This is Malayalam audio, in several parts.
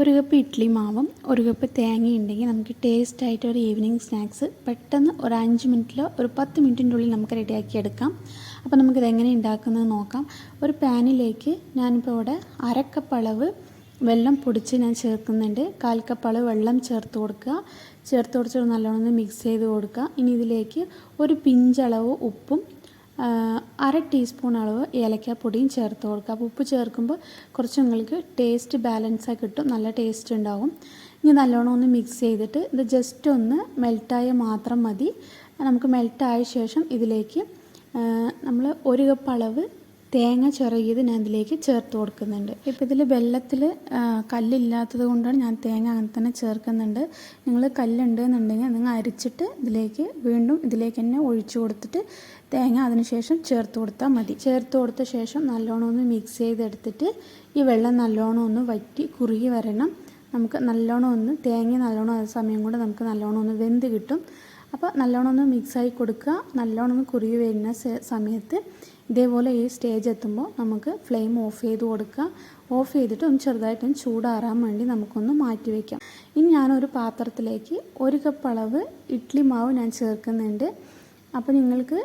ഒരു കപ്പ് ഇഡ്ഡലി മാവും ഒരു കപ്പ് തേങ്ങയും ഉണ്ടെങ്കിൽ നമുക്ക് ടേസ്റ്റ് ആയിട്ട് ഒരു ഈവനിങ് സ്നാക്സ് പെട്ടെന്ന് ഒരു അഞ്ച് മിനിറ്റിലോ ഒരു പത്ത് മിനിറ്റിന്റെ ഉള്ളിൽ നമുക്ക് റെഡിയാക്കി എടുക്കാം. അപ്പോൾ നമുക്കിത് എങ്ങനെ ഉണ്ടാക്കുന്നത് നോക്കാം. ഒരു പാനിലേക്ക് ഞാനിപ്പോൾ ഇവിടെ അരക്കപ്പ് അളവ് വെള്ളം പൊടിച്ച് ഞാൻ ചേർക്കുന്നുണ്ട്. കാൽ കപ്പ് അളവ് വെള്ളം ചേർത്ത് കൊടുക്കുക. ചേർത്ത് കൊടുത്തിട്ട് നല്ലോണം മിക്സ് ചെയ്ത് കൊടുക്കുക. ഇനി ഇതിലേക്ക് ഒരു പിഞ്ചളവ് ഉപ്പും അര ടീസ്പൂൺ അളവ് ഏലക്കാപ്പൊടിയും ചേർത്ത് കൊടുക്കുക. അപ്പോൾ ഉപ്പ് ചേർക്കുമ്പോൾ കുറച്ച് നിങ്ങൾക്ക് ടേസ്റ്റ് ബാലൻസായി കിട്ടും. നല്ല ടേസ്റ്റ് ഉണ്ടാവും. ഇനി നല്ലോണം ഒന്ന് മിക്സ് ചെയ്തിട്ട് ഇത് ജസ്റ്റ് ഒന്ന് മെൽറ്റായ മാത്രം മതി. നമുക്ക് മെൽറ്റായ ശേഷം ഇതിലേക്ക് നമ്മൾ ഒരു കപ്പ് അളവ് തേങ്ങ ചിറകിയത് ഞാൻ ഇതിലേക്ക് ചേർത്ത് കൊടുക്കുന്നുണ്ട്. ഇപ്പോൾ ഇതിൽ വെള്ളത്തിൽ കല്ലില്ലാത്തത് കൊണ്ടാണ് ഞാൻ തേങ്ങ അങ്ങനെ തന്നെ ചേർക്കുന്നുണ്ട്. നിങ്ങൾ കല്ലുണ്ട് എന്നുണ്ടെങ്കിൽ നിങ്ങൾ അരിച്ചിട്ട് ഇതിലേക്ക് വീണ്ടും ഇതിലേക്ക് തന്നെ ഒഴിച്ചു കൊടുത്തിട്ട് തേങ്ങ അതിനുശേഷം ചേർത്ത് കൊടുത്താൽ മതി. ചേർത്ത് കൊടുത്ത ശേഷം നല്ലോണം ഒന്ന് മിക്സ് ചെയ്തെടുത്തിട്ട് ഈ വെള്ളം നല്ലോണം ഒന്ന് വറ്റി കുറുകി വരണം. നമുക്ക് നല്ലോണം ഒന്ന് തേങ്ങ നല്ലോണം സമയം കൊണ്ട് നമുക്ക് നല്ലോണം ഒന്ന് വെന്ത് കിട്ടും. അപ്പോൾ നല്ലോണം ഒന്ന് മിക്സായി കൊടുക്കുക. നല്ലോണം ഒന്ന് കുറുകി വരുന്ന സമയത്ത് ഇതേപോലെ ഈ സ്റ്റേജ് എത്തുമ്പോൾ നമുക്ക് ഫ്ലെയിം ഓഫ് ചെയ്ത് കൊടുക്കുക. ഓഫ് ചെയ്തിട്ട് ഒന്ന് ചെറുതായിട്ടൊന്ന് ചൂടാറാൻ വേണ്ടി നമുക്കൊന്ന് മാറ്റി വയ്ക്കാം ഇനി ഞാനൊരു പാത്രത്തിലേക്ക് ഒരു കപ്പ് അളവ് ഇഡ്ഡലി മാവ് ഞാൻ ചേർക്കുന്നുണ്ട്. അപ്പോൾ നിങ്ങൾക്ക്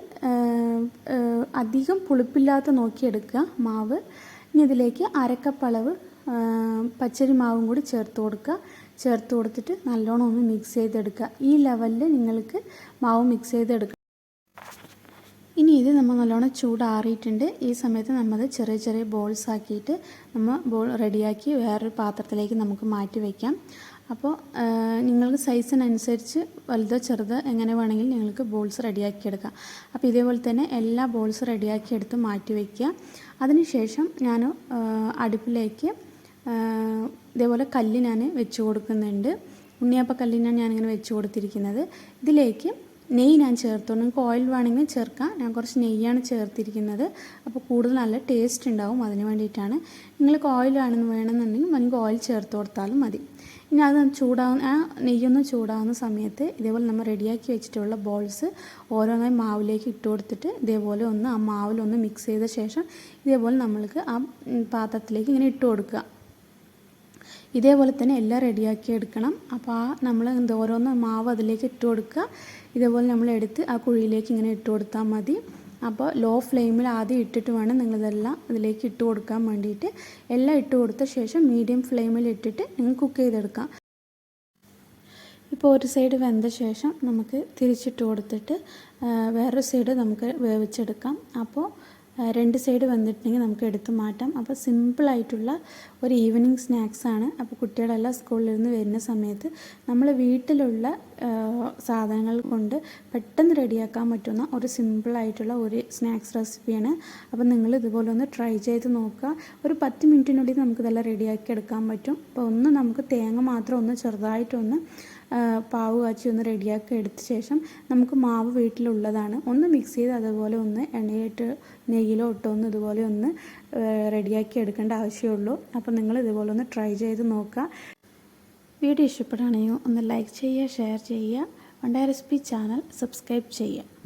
അധികം പുളിപ്പില്ലാത്ത നോക്കിയെടുക്കുക മാവ്. ഇനി ഇതിലേക്ക് അരക്കപ്പ് അളവ് ഏഹ്, പച്ചരി മാവും കൂടി ചേർത്ത് കൊടുക്കുക. ചേർത്ത് കൊടുത്തിട്ട് നല്ലോണം ഒന്ന് മിക്സ് ചെയ്തെടുക്കുക. ഈ ലെവലിൽ നിങ്ങൾക്ക് മാവ് മിക്സ് ചെയ്തെടുക്കുക ഇനി ഇത് നമ്മൾ നല്ലോണം ചൂടാറിയിട്ടുണ്ട്. ഈ സമയത്ത് നമ്മൾ ചെറിയ ചെറിയ ബോൾസ് ആക്കിയിട്ട് നമ്മൾ ബോൾ റെഡിയാക്കി വേറൊരു പാത്രത്തിലേക്ക് നമുക്ക് മാറ്റി വയ്ക്കാം അപ്പോൾ നിങ്ങൾക്ക് സൈസിനനുസരിച്ച് വലുതോ ചെറുതോ എങ്ങനെ വേണമെങ്കിൽ നിങ്ങൾക്ക് ബോൾസ് റെഡിയാക്കി എടുക്കാം. അപ്പോൾ ഇതേപോലെ തന്നെ എല്ലാ ബോൾസ് റെഡിയാക്കി എടുത്ത് മാറ്റി വയ്ക്കുക അതിനുശേഷം ഞാൻ അടുപ്പിലേക്ക് ഇതേപോലെ കല്ല് ഞാൻ വെച്ച് കൊടുക്കുന്നുണ്ട്. ഉണ്ണിയപ്പ കല്ലിനാണ് ഞാനിങ്ങനെ വെച്ച് കൊടുത്തിരിക്കുന്നത്. ഇതിലേക്ക് നെയ്യ് ഞാൻ ചേർത്തു നിങ്ങൾക്ക് ഓയിൽ വേണമെങ്കിൽ ചേർക്കാം. ഞാൻ കുറച്ച് നെയ്യാണ് ചേർത്തിരിക്കുന്നത്. അപ്പോൾ കൂടുതൽ നല്ല ടേസ്റ്റ് ഉണ്ടാവും അതിന് വേണ്ടിയിട്ടാണ്. നിങ്ങൾക്ക് ഓയിൽ വേണമെന്ന് വേണമെന്നുണ്ടെങ്കിൽ നിങ്ങൾക്ക് ഓയിൽ ചേർത്ത് കൊടുത്താലും മതി. ഇനി അത് ചൂടാവുന്ന ആ നെയ്യൊന്ന് ചൂടാവുന്ന സമയത്ത് ഇതേപോലെ നമ്മൾ റെഡിയാക്കി വെച്ചിട്ടുള്ള ബോൾസ് ഓരോന്നായി മാവിലേക്ക് ഇട്ട് കൊടുത്തിട്ട് ഇതേപോലെ ഒന്ന് ആ മാവിലൊന്ന് മിക്സ് ചെയ്ത ശേഷം ഇതേപോലെ നമ്മൾക്ക് ആ പാത്രത്തിലേക്ക് ഇങ്ങനെ ഇട്ട് കൊടുക്കുക. ഇതേപോലെ തന്നെ എല്ലാം റെഡിയാക്കി എടുക്കണം. അപ്പോൾ ആ നമ്മൾ എന്താ ഓരോന്ന് മാവ് അതിലേക്ക് ഇട്ട് കൊടുക്കുക. ഇതേപോലെ നമ്മൾ എടുത്ത് ആ കുഴിയിലേക്ക് ഇങ്ങനെ ഇട്ട് കൊടുത്താൽ മതി. അപ്പോൾ ലോ ഫ്ലെയിമിൽ ആദ്യം ഇട്ടിട്ട് വേണം നിങ്ങളിതെല്ലാം അതിലേക്ക് ഇട്ട് കൊടുക്കാൻ വേണ്ടിയിട്ട്. എല്ലാം ഇട്ട് കൊടുത്ത ശേഷം മീഡിയം ഫ്ലെയിമിൽ ഇട്ടിട്ട് നിങ്ങൾ കുക്ക് ചെയ്തെടുക്കാം. ഇപ്പോൾ ഒരു സൈഡ് വെന്ത ശേഷം നമുക്ക് തിരിച്ചിട്ട് കൊടുത്തിട്ട് വേറൊരു സൈഡ് നമുക്ക് വേവിച്ചെടുക്കാം. അപ്പോൾ രണ്ട് സൈഡ് വന്നിട്ടുണ്ടെങ്കിൽ നമുക്ക് എടുത്ത് മാറ്റാം. അപ്പോൾ സിമ്പിളായിട്ടുള്ള ഒരു ഈവനിങ് സ്നാക്സാണ് അപ്പോൾ കുട്ടികളെല്ലാം സ്കൂളിൽ നിന്ന് വരുന്ന സമയത്ത് നമ്മൾ വീട്ടിലുള്ള സാധനങ്ങൾ കൊണ്ട് പെട്ടെന്ന് റെഡിയാക്കാൻ പറ്റുന്ന ഒരു സിമ്പിളായിട്ടുള്ള ഒരു സ്നാക്സ് റെസിപ്പിയാണ് അപ്പോൾ നിങ്ങൾ ഇതുപോലെ ഒന്ന് ട്രൈ ചെയ്ത് നോക്കുക. ഒരു പത്ത് മിനിറ്റിനുള്ളിൽ നമുക്കിതെല്ലാം റെഡിയാക്കി എടുക്കാൻ പറ്റും. അപ്പോൾ ഒന്ന് നമുക്ക് തേങ്ങ മാത്രം ഒന്ന് ചെറുതായിട്ടൊന്ന് പാവ് കാച്ചി ഒന്ന് റെഡിയാക്കി എടുത്ത ശേഷം നമുക്ക് മാവ് വീട്ടിലുള്ളതാണ്. ഒന്ന് മിക്സ് ചെയ്ത് അതുപോലെ ഒന്ന് എണ്ണയിട്ട് നെയ്യിലോ ഇട്ടോ ഒന്ന് ഇതുപോലെ ഒന്ന് റെഡിയാക്കി എടുക്കേണ്ട ആവശ്യമുള്ളൂ. അപ്പോൾ നിങ്ങൾ ഇതുപോലെ ഒന്ന് ട്രൈ ചെയ്ത് നോക്കുക. വീഡിയോ ഇഷ്ടപ്പെടുകയാണെങ്കിൽ ഒന്ന് ലൈക്ക് ചെയ്യുക ഷെയർ ചെയ്യുക. വണ്ടാ റെസിപ്പി ചാനൽ സബ്സ്ക്രൈബ് ചെയ്യുക.